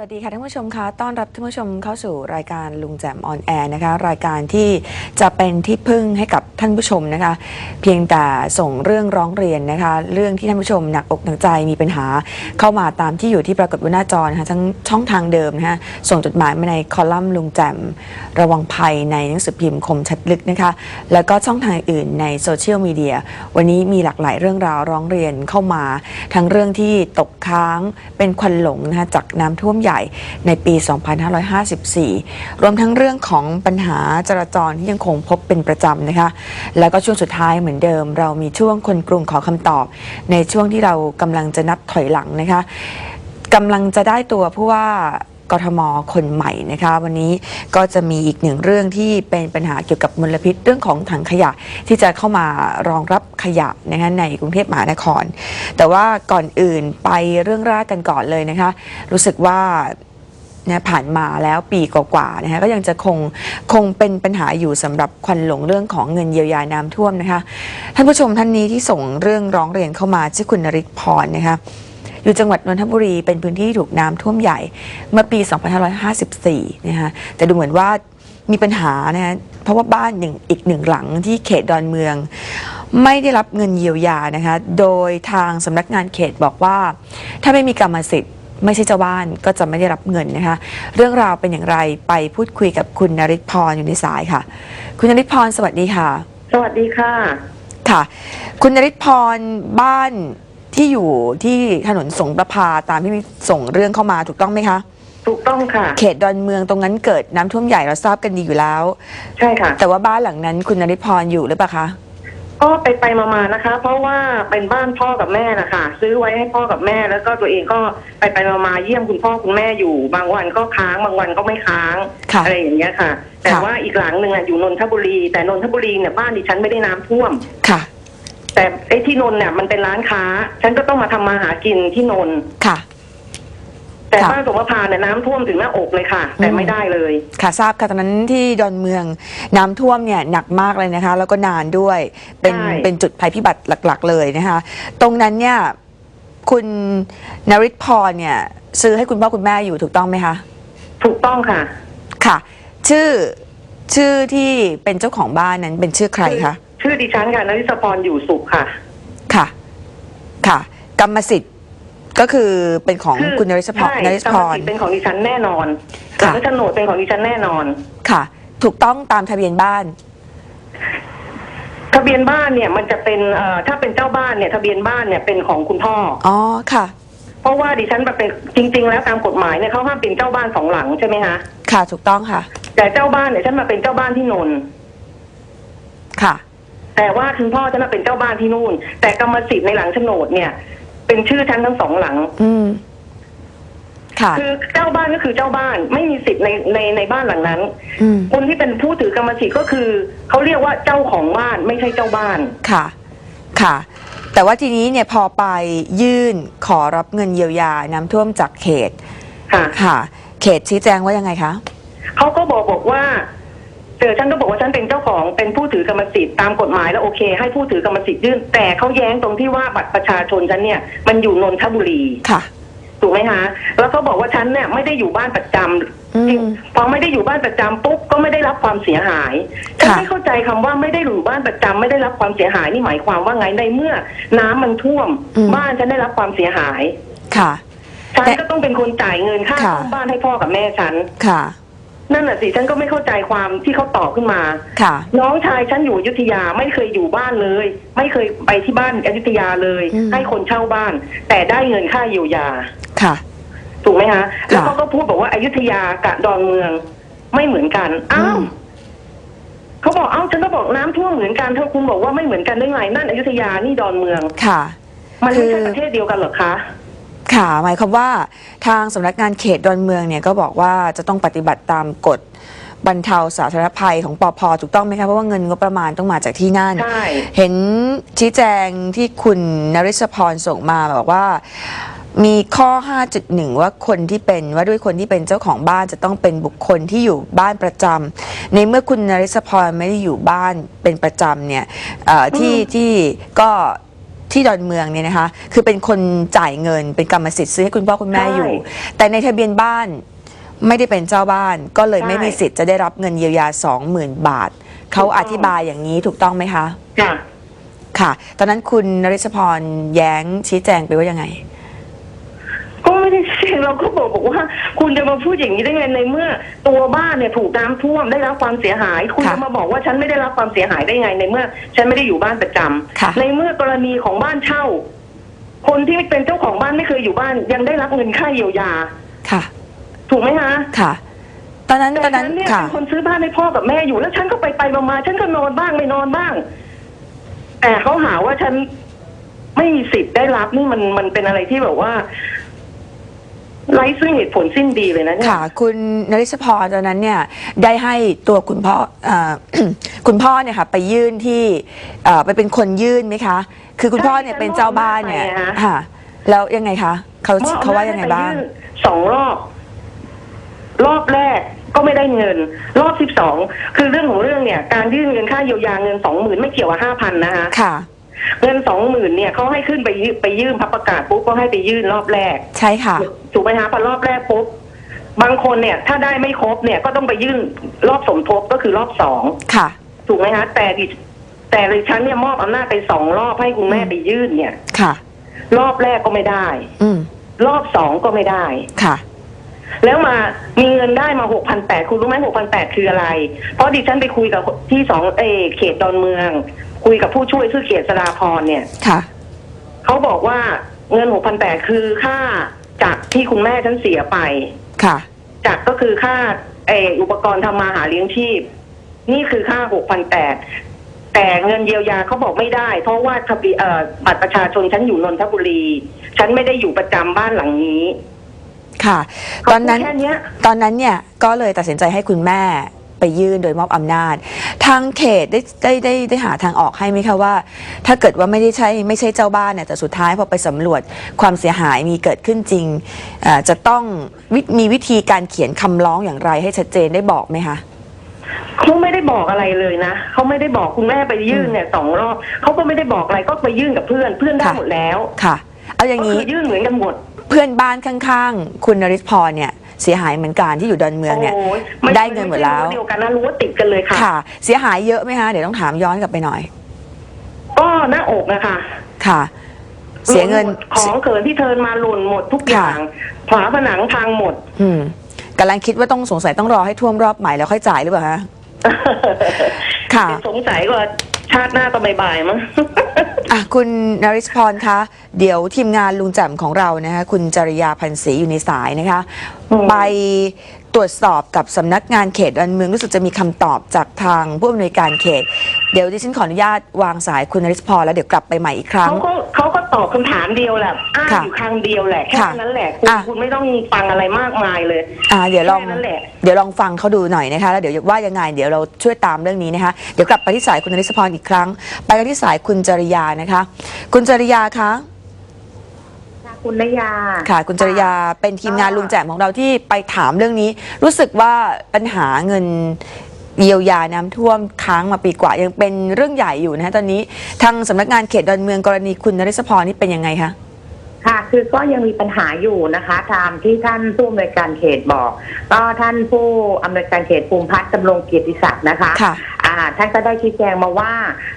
สวัสดีค่ะท่านผู้ชมคะต้อนรับท่านผู้ชมเข้าสู่รายการลุงแจมออนแอร์นะคะ รายการที่จะเป็นที่พึ่งให้กับท่านผู้ชมนะคะ เพียงแต่ส่งเรื่องร้องเรียนนะคะ เรื่องที่ท่านผู้ชมหนักอกหนักใจมีปัญหาเข้ามาตามที่อยู่ที่ปรากฏบนหน้าจอนะคะทั้งช่องทางเดิมนะคะส่งจดหมายมาในคอลัมน์ลุงแจมระวังภัยในหนังสือพิมพ์คมชัดลึกนะคะ แล้วก็ช่องทางอื่นในโซเชียลมีเดียวันนี้มีหลากหลายเรื่องราวร้องเรียนเข้ามา ทั้งเรื่องที่ตกค้างเป็นควันหลงนะคะจากน้ำท่วมใหญ่ในปี 2554 รวมทั้งเรื่องของปัญหาจราจรที่ยังคงพบเป็นประจำนะคะ แล้วก็ช่วงสุดท้ายเหมือนเดิม เรามีช่วงคนกรุงขอคำตอบ ในช่วงที่เรากำลังจะนับถอยหลังนะคะกำลังจะได้ตัวผู้ว่า กทมคนใหม่นะคะ วันนี้ก็จะมีอีกหนึ่งเรื่องที่เป็นปัญหาเกี่ยวกับมลพิษเรื่องของถังขยะที่จะเข้ามารองรับขยะนะคะในกรุงเทพมหานคร แต่ว่าก่อนอื่นไปเรื่องแรกกันก่อนเลยนะคะ รู้สึกว่านะผ่านมาแล้วปีกว่าๆนะคะก็ยังจะคงคงเป็นปัญหาอยู่สำหรับควันหลงเรื่องของเงินเยียวยาน้ำท่วมนะคะ ท่านผู้ชมท่านนี้ที่ส่งเรื่องร้องเรียนเข้ามาชื่อคุณนริศพรนะคะ อยู่จังหวัดนนทบุรีเป็นพื้นที่ที่ถูกน้ำท่วมใหญ่เมื่อปี 2554 นะคะแต่ดูเหมือนว่ามีปัญหานะฮะเพราะว่าบ้านหนึ่งอีกหนึ่งหลังที่เขตดอนเมือง ไม่ได้รับเงินเยียวยานะคะ โดยทางสำนักงานเขตบอกว่า ถ้าไม่มีกรรมสิทธิ์ ไม่ใช่เจ้าบ้านก็จะไม่ได้รับเงินนะคะ เรื่องราวเป็นอย่างไรไปพูดคุยกับคุณนริศพรอยู่ในสายค่ะ คุณนริศพรสวัสดีค่ะ สวัสดีค่ะ ค่ะ คุณนริศพรบ้าน ที่อยู่ที่ถนนสงประพาตามที่มีส่งเรื่องเข้ามาถูกต้องไหมคะ ถูกต้องค่ะ เขตดอนเมืองตรงนั้นเกิดน้ำท่วมใหญ่เราทราบกันดีอยู่แล้ว ใช่ค่ะ แต่ว่าบ้านหลังนั้นคุณนริศพรอยู่หรือเปล่าคะ ก็ไปไปๆมาๆนะคะ เพราะว่าเป็นบ้านพ่อกับแม่นะคะซื้อไว้ให้พ่อกับแม่ แล้วก็ตัวเองก็ไปไปๆมาๆเยี่ยมคุณพ่อคุณแม่อยู่ บางวันก็ค้างบางวันก็ไม่ค้างค่ะอะไรอย่างเงี้ยค่ะ แต่ค่ะว่าอีกหลังหนึ่งอะอยู่นนทบุรี แต่นนทบุรีเนี่ยบ้านดิฉันไม่ได้น้ำท่วม ค่ะ แต่ไอ้ที่นนท์เนี่ยมันเป็นร้านค้า ฉันก็ต้องมาทำมาหากินที่นนท์ค่ะ แต่ค่ะบ้านสมภารเนี่ยน้ำท่วมถึงหน้าอกเลยค่ะ แต่อืมไม่ได้เลย ค่ะทราบค่ะตอนนั้นที่ดอนเมืองน้ำท่วมเนี่ยหนักมากเลยนะคะ แล้วก็นานด้วยเป็นใช่ เป็นจุดภัยพิบัติหลัก ๆ เลยนะคะ ตรงนั้นเนี่ยคุณนริศพรเนี่ย ซื้อให้คุณพ่อคุณแม่อยู่ถูกต้องไหมคะ ถูกต้องค่ะค่ะ ชื่อชื่อที่เป็นเจ้าของบ้านนั้นเป็นชื่อใครคะ ชื่อดิฉันค่ะนริศพรอยู่สุขค่ะ ค่ะ ค่ะ กรรมสิทธิ์ก็คือเป็นของคือคุณนริศพรใช่นริศกรพรมรสิทธิ์เป็นของดิฉันแน่นอนหค่ะลังโฉนดเป็นของดิฉันแน่นอน ค่ะ ถูกต้องตามทะเบียนบ้าน ทะเบียนบ้านเนี่ย มันจะเป็นเอ่อถ้าเป็นเจ้าบ้านเนี่ย ทะเบียนบ้านเนี่ยเป็นของคุณพ่อ อ๋อ ค่ะ เพราะว่าดิฉันมาเป็นจริง ๆ แล้วตามกฎหมายเนี่ยเขาห้ามเป็นเจ้าบ้านสองหลังใช่ไหมคะ ค่ะ ถูกต้องค่ะ แต่เจ้าบ้านเนี่ยฉันมาเป็นเจ้าบ้านที่นนท์ค่ะ แต่ว่าคุณพ่อฉันมาเป็นเจ้าบ้านที่นู่น แต่กรรมสิทธิ์ในหลังโฉนดเนี่ย เป็นชื่อฉันทั้งสองหลัง อืม ค่ะ คือเจ้าบ้านก็คือเจ้าบ้านไม่มีสิทธิ์ในในในบ้านหลังนั้น อืม คนที่เป็นผู้ถือกรรมสิทธิ์ก็คือเขาเรียกว่าเจ้าของบ้านไม่ใช่เจ้าบ้าน ค่ะ ค่ะ แต่ว่าทีนี้เนี่ยพอไปยื่นขอรับเงินเยียวยาน้ำท่วมจากเขต ค่ะ ค่ะ เขตชี้แจงว่ายังไงคะ เขาก็บอกบอกว่า เจอฉันก็บอกว่าฉันเป็นเจ้าของเป็นผู้ถือกรรมสิทธิ์ตามกฎหมายแล้วโอเค ให้ผู้ถือกรรมสิทธิ์ยื่น แต่เขาแย้งตรงที่ว่าบัตรประชาชนฉันเนี่ยมันอยู่นนทบุรีค่ะถูกไหมคะแล้วก็บอกว่าฉันเนี่ยไม่ได้อยู่บ้านประจำอืมพอไม่ได้อยู่บ้านประจำปุ๊บก็ไม่ได้รับความเสียหายฉันค่ะไม่เข้าใจคำว่าไม่ได้อยู่บ้านประจำไม่ได้รับความเสียหายนี่หมายความว่าไงในเมื่อ น้ำมันท่วม บ้านฉันได้รับความเสียหายค่ะฉันแต่ก็ต้องเป็นคนจ่ายเงินค่าค่ะซ่อมบ้านให้พ่อกับแม่ฉันค่ะ นั่นแหะสิฉันก็ไม่เข้าใจความที่เขาตอบขึ้นมา ค่ะ น้องชายฉันอยู่อยุธยาไม่เคยอยู่บ้านเลย ไม่เคยไปที่บ้านอยุธยาเลย อืม ให้คนเช่าบ้าน แต่ได้เงินค่าเยียวยา ค่ะ ถูกไหมคะแล้วเขาก็พูดบอกว่าอยุธยากับดอนเมืองไม่เหมือนกันอ้าวอืม เขาบอกเอ้าฉันก็บอกน้ำท่วมเหมือนกันถ้าคุณบอกว่าไม่เหมือนกันได้ไงนั่นอยุธยานี่ดอนเมือง ค่ะ มันไม่ใช่คือ ประเทศเดียวกันเหรอคะ ค่ะ หมายความว่าทางสำนักงานเขตดอนเมืองเนี่ยก็บอกว่าจะต้องปฏิบัติตามกฎบรรเทาสาธารณภัยของปอพถูกต้องไหมคะเพราะว่าเงินงบประมาณต้องมาจากที่นั่นใช่เห็นชี้แจงที่คุณนริศพรส่งมาบอกว่ามีข้อ 5.1 ว่าคนที่เป็นว่าด้วยคนที่เป็นเจ้าของบ้านจะต้องเป็นบุคคลที่อยู่บ้านประจำในเมื่อคุณนริศพรไม่ได้อยู่บ้านเป็นประจำเนี่ยเอ่อที่ที่ก็ ที่ดอนเมืองเนี่ยนะคะ คือเป็นคนจ่ายเงินเป็นกรรมสิทธิ์ซื้อให้คุณพ่อคุณแม่อยู่ แต่ในทะเบียนบ้านไม่ได้เป็นเจ้าบ้าน ก็เลยไม่มีสิทธิ์จะได้รับเงินเยียวยา 20,000 บาท เขาอธิบายอย่างนี้ถูกต้องไหมคะ ค่ะ ค่ะ ตอนนั้นคุณนริศพรแย้งชี้แจงไปว่ายังไงก็ไม่ได้ เสียงเราก็บอกบอกว่า คุณจะมาพูดอย่างนี้ได้ไงในเมื่อ ตัวบ้านเนี่ยถูกน้ำท่วมได้รับความเสียหาย คุณค่ะจะมาบอกว่าฉันไม่ได้รับความเสียหายได้ไงในเมื่อ ฉันไม่ได้อยู่บ้านประจำค่ะ ในเมื่อกรณีของบ้านเช่า คนที่เป็นเจ้าของบ้านไม่เคยอยู่บ้าน ยังได้รับเงินค่าเยียวยา ค่ะ ถูกไหมคะ ค่ะ ตอนนั้นแต่ตอนฉันั้นนเนี่ยค่ะ เป็นคนซื้อบ้านให้พ่อกับแม่อยู่แล้วฉันก็ไปไปมามาฉันก็นอนบ้างไม่นอนบ้าง แต่เขาหาว่าฉันไม่มีสิทธิ์ได้รับนี่มันมันเป็นอะไรที่แบบว่า ไร้ซึ่งเหตุผลสิ้นดีเลยนะเนี่ย ค่ะ คุณนริศพรตอนนั้นเนี่ยได้ให้ตัวคุณพ่อเอ่อคุณพ่อเนี่ยค่ะไปยื่นที่เอ่อไปเป็นคนยื่นไหมคะ คือคุณพ่อเนี่ยเป็นเจ้าบ้านเนี่ยค่ะ แล้วยังไงคะเขามอบเขาว่ายังไงบ้างอำนจให้ไปยื่นสองรอบ รอบแรกก็ไม่ได้เงิน รอบสิบสองคือเรื่องของเรื่องเนี่ย การยื่นเงินค่าเยียวยาเงินสองหมื่นไม่เกี่ยวกับห้าพันนะคะ ค่ะ เงินสองหมื่นเนี่ยเขาให้ขึ้นไปยื่นไปยื่นพับประกาศปุ๊บก็ให้ไปยื่นรอบแรก ใช่ค่ะ ถูกไหมคะพอรอบแรกปุ๊บบางคนเนี่ย ถ้าได้ไม่ครบเนี่ยก็ต้องไปยื่นรอบสมทบก็คือรอบสองค่ะ ถูกไหมคะแต่ดิแต่ดิฉันเนี่ยมอบอำนาจไปสองรอบให้คุณแม่ไปยื่นเนี่ยค่ะ รอบแรกก็ไม่ได้ อืมรอบสองก็ไม่ได้ค่ะ แล้วมามีเงินได้มาหกพันแปดคุณรู้ไหมหกพันแปดคืออะไร เพราะดิฉันไปคุยกับที่สองเออเขตดอนเมือง คุยกับผู้ช่วยชื่อเขตสราพรเนี่ยค่ะ เขาบอกว่าเงินหกพันแปดคือค่าจากที่คุณแม่ฉันเสียไป ค่ะ จากก็คือค่าเอออุปกรณ์ทำมาหาเลี้ยงชีพ นี่คือค่าหกพันแปดแต่เงินเยียวยาเขาบอกไม่ได้ เพราะว่าทะเบียเอ่อบัตรประชาชนฉันอยู่นนทบุรี ฉันไม่ได้อยู่ประจำบ้านหลังนี้ค่ะ ตอนนั้น เขาพูดแค่เนี้ย ตอนนั้นเนี่ยก็เลยตัดสินใจให้คุณแม่ ไปยื่นโดยมอบอำนาจ ทางเขตได้ได้ได้ได้หาทางออกให้ไหมคะว่า ถ้าเกิดว่าไม่ได้ใช่ไม่ใช่เจ้าบ้านเนี่ยแต่สุดท้ายพอไปสำรวจความเสียหายมีเกิดขึ้นจริงเอ่อจะต้องวิมีวิธีการเขียนคำร้องอย่างไรให้ชัดเจนได้บอกไหมคะ เขาไม่ได้บอกอะไรเลยนะเขาไม่ได้บอกคุณแม่ไปยื่นเนี่ยสองรอบเขาก็ไม่ได้บอกอะไรก็ไปยื่นกับเพื่อนเพื่อนได้ค่ะ หมดแล้วค่ะ เอาอย่างก็นี้ คือยื่นเหมือนกันหมด เพื่อนบ้านข้างๆ คุณนริศพรเนี่ย เสียหายเหมือนกันที่อยู่ดอนเมืองเนี่ย โอ้ยม่ได้เงินหมดแล้ว ไใช่รั้เดียวกันนะรู้ว่าติดกันเลยค่ะ ค่ะ เสียหายเยอะไหมคะเดี๋ยวต้องถามย้อนกลับไปหน่อย ก็หน้าอกนะคะค่ะ เสียเงิน หล่นหมดของเขินที่เทินมาหล่นหมดทุกอย่างฝาผนังพังหมด อืมกำลังคิดว่าต้องสงสัยต้องรอให้ท่วมรอบใหม่แล้วค่อยจ่ายหรือเปล่าคะ ค่ะ สงสัยว่าชาติหน้าก็บ่ายๆมั้ง อะคุณนริศพรคะ เดี๋ยวทีมงานลุงแจ่มของเรานะคะคุณจริยาพันศรีอยู่ในสายนะคะอืมไปต รวจสอบกับสำนักงานเขตดอนเมืองรู้สึกจะมีคำตอบจากทางผู้อำนวยการเขต เดี๋ยวดิฉันขออนุญาตวางสายคุณนริศพรแล้วเดี๋ยวกลับไปใหม่อีกครั้ง เขาก็เขาก็ตอบคำถามเดียวแหละอ้างค่ะอยู่ครั้งเดียวแหละแค่ค่ะนั้นแหละคุณอะ คุณไม่ต้องฟังอะไรมากมายเลย อ่าเดี๋ยวลองแค่นั้นแหละ เดี๋ยวลองฟังเขาดูหน่อยนะคะแล้วเดี๋ยวว่ายังไง เดี๋ยวเราช่วยตามเรื่องนี้นะคะเดี๋ยวกลับไปที่สายคุณนริศพรอีกครั้ง ไปกันที่สายคุณจริยานะคะ คุณจริยาคะ ค่ะคุณนยา ค่ะคุณจริยาเป็นทีมงานลุงแจ่มของเราที่ไปถามเรื่องนี้ รู้สึกว่าปัญหาเงินเยียวยาน้ำท่วมค้างมาปีกว่ายังเป็นเรื่องใหญ่อยู่นะคะตอนนี้ทางสำนักงานเขตดอนเมืองกรณีคุณนริศพรนี่เป็นยังไงคะค่ะ คือก็ยังมีปัญหาอยู่นะคะ ตามที่ท่านผู้อำนวยการเขตบอก ก็ท่านผู้อำนวยการเขตภูมิพัฒน์ดำรงเกียรติศักดิ์นะคะค่ะอ่า ท่านก็ได้ชี้แจงมาว่า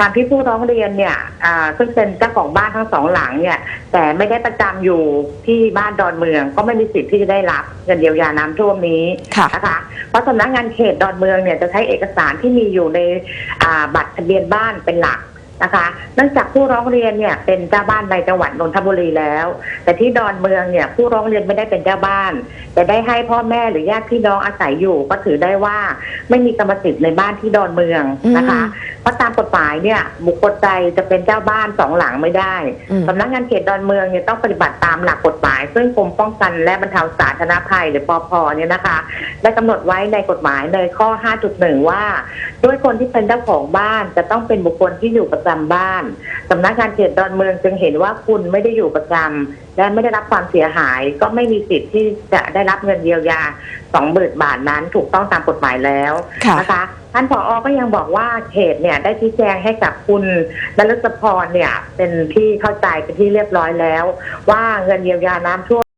ตามที่ผู้ร้องเรียนเนี่ยอ่าซึ่งเป็นเจ้าของบ้านทั้งสองหลังเนี่ย แต่ไม่ได้ประจำอยู่ที่บ้านดอนเมือง ก็ไม่มีสิทธิ์ที่จะได้รับเงินเยียวยาน้ำท่วมนี้ค่ะนะคะเพราะสำนักงานเขตดอนเมืองเนี่ยจะใช้เอกสารที่มีอยู่ในอ่าบัตรทะเบียนบ้านเป็นหลัก นะคะเนื่องจากผู้ร้องเรียนเนี่ยเป็นเจ้าบ้านในจังหวัดนนทบุรีแล้ว แต่ที่ดอนเมืองเนี่ยผู้ร้องเรียนไม่ได้เป็นเจ้าบ้าน แต่ได้ให้พ่อแม่หรือญาติพี่น้องอาศัยอยู่ ก็ถือได้ว่าไม่มีกรรมสิทธิ์ในบ้านที่ดอนเมืองนะคะ เพราะตามกฎหมายเนี่ย บุคคลใดจะเป็นเจ้าบ้านสองหลังไม่ได้อืม สำนักงานเขตดอนเมืองเนี่ยต้องปฏิบัติตามหลักกฎหมาย ซึ่งกรมป้องกันและบรรเทาสาธารณภัยหรือปอพเนี่ยนะคะได้กำหนดไว้ในกฎหมายในข้อ 5.1 ว่า ด้วยคนที่เป็นเจ้าของบ้านจะต้องเป็นบุคคลที่อยู่ประจำบ้านสำนักงานเขตดอนเมืองจึงเห็นว่าคุณไม่ได้อยู่ประจำและไม่ได้รับความเสียหาย ก็ไม่มีสิทธิ์ที่จะได้รับเงินเยียวยาสองหมื่นบาทนั้นถูกต้องตามกฎหมายแล้ว ค่ะ นะคะ ท่านผอก็ยังบอกว่าเขตเนี่ยได้ชี้แจงให้กับคุณนฤศพรเนี่ย เป็นที่เข้าใจเป็นที่เรียบร้อยแล้ว ว่าเงินเยียวยาน้ำท่วม